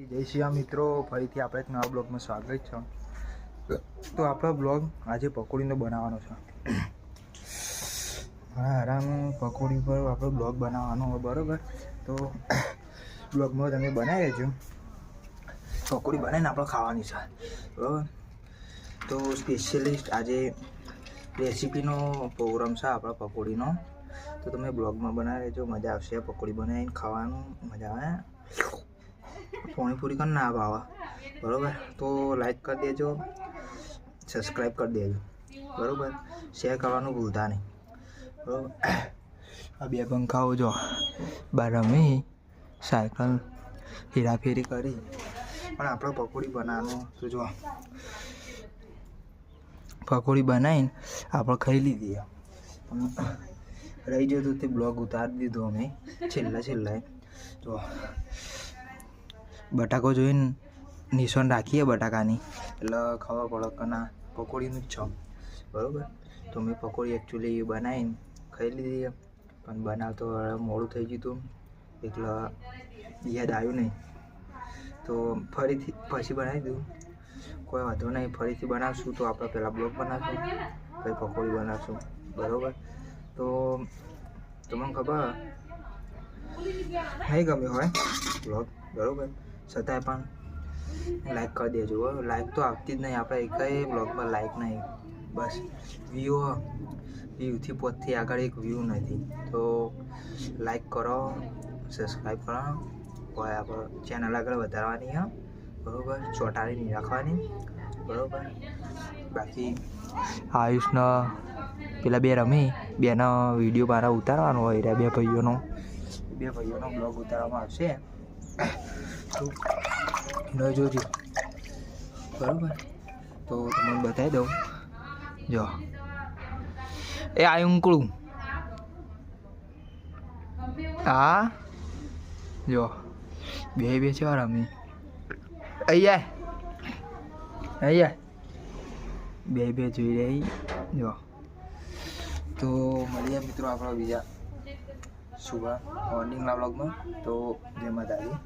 જય શિયા મિત્રો, ફરીથી આપણે નવા બ્લોગમાં સ્વાગત છે. તો આપણો બ્લોગ આજે પકોડીનો બનાવવાનો છે. હા આરામ પકોડી પર આપણો બ્લોગ બનાવવાનો હોય, બરાબર? તો બ્લોગમાં તમે બનાવી લેજો. પકોડી બનાવીને આપણે ખાવાની છે. બરાબર? તો સ્પેશિયલિસ્ટ આજે રેસીપીનો પ્રોગ્રામ છે આપણા પકોડીનો. તો તમે બ્લોગમાં બનાવી લેજો. મજા આવશે પકોડી બનાવીને ખાવાનું. મજા આવે. પાણીપુરી કરી ના ભાવે બરાબર? તો લાઈક કરી દેજો. સબસ્ક્રાઈબ કરી દેજો. બરાબર? શેર કરવાનું ભૂલતા નહીં. બરાબર? આ બે પંખાઓ જો. બાર રમી સાયકલ હેરાફેરી કરી. પણ આપણે પકોડી બનાવવાનું તો જો. પકોડી બનાવીને આપણે ખાઈ લીધી રહી જતું તે બ્લોગ ઉતારી દીધો અમે. છેલ્લા છેલ્લા તો બટાકો જોઈને નિશાન રાખીએ બટાકાની. એટલે ખબર પડે કે ના, પકોડીનું જ છે. બરાબર? તો મેં પકોડી એકચ્યુઅલી બનાવીને ખાઈ લીધી પણ બનાવતો મોડું થઈ ગયું હતું એટલે યાદ આવ્યું નહીં. તો ફરીથી, પછી બનાવી દઉં. કોઈ વાંધો નહીં, ફરીથી બનાવશું તો આપણે પહેલાં બ્લોગ બનાવશું, પછી પકોડી બનાવશું. બરાબર? તો તમને ખબર નહીં ગમ્યો હોય બ્લોગ? બરાબર? છતાંય પણ લાઈક કરી દેજો લાઈક તો આવતી જ નહીં. આપણે એકય બ્લોગમાં લાઈક નહીં. બસ વ્યૂ વ્યૂથી પોતથી આગળ એક વ્યૂ નથી. તો લાઈક કરો સબસ્ક્રાઈબ કરો. કોઈ આપણે ચેનલ આગળ વધારવાની હા. બરાબર? ચોંટાડી નહીં રાખવાની. બરાબર? બાકી આયુષનો પેલા બે રમી. બેનો વીડિયો મારા ઉતારવાનો હોય રહ્યા. બે ભાઈઓનો બે ભાઈઓનો બ્લોગ ઉતારવામાં આવશે. ન જોજો. બરાબર? તો તમને બતાવી દઉં. જો. એ આ ઉંકળું હા જો. બે બે છે રમી અહીંયા અહીંયા બે બે જોઈ રહી. જો. તો મળીએ મિત્રો આપણા બીજા શુભા મોર્નિંગના બ્લોગમાં તો જય માતાજી.